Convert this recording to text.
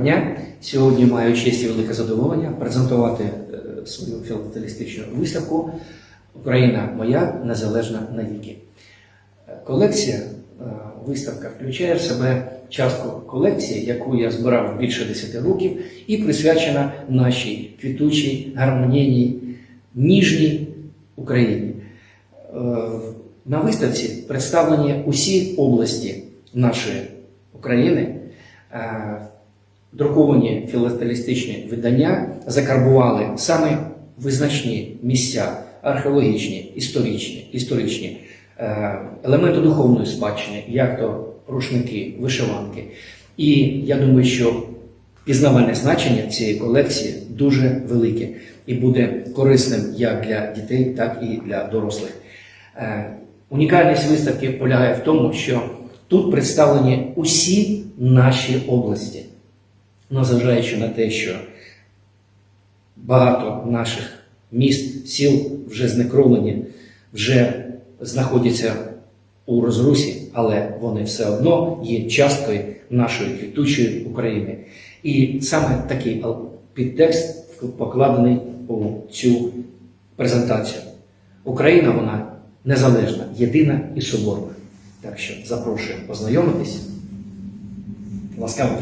дня. Сьогодні маю честь і велике задоволення презентувати е, свою філателістичну виставку Україна моя незалежна навіки. Е, Колекція, е, виставка включає в себе частку колекції, яку я збирав більше 10 років, і присвячена нашій квітучій, гармонійній, ніжній Україні. На виставці представлені усі області нашої України. Друковані філателістичні видання закарбували саме визначні місця археологічні, історичні, історичні е, елементи духовної спадщини, як то рушники, вишиванки. І я думаю, що пізнавальне значення цієї колекції дуже велике і буде корисним як для дітей, так і для дорослих. Е, Унікальність виставки полягає в тому, що тут представлені усі наші області, незважаючи на те, що багато наших міст, сіл вже знекровлені, вже знаходяться у розрусі, але вони все одно є часткою нашої квітучої України. І саме такий підтекст покладений у цю презентацію. Україна вона незалежна, єдина і соборна. Так що запрошую познайомитись. Ласкаво.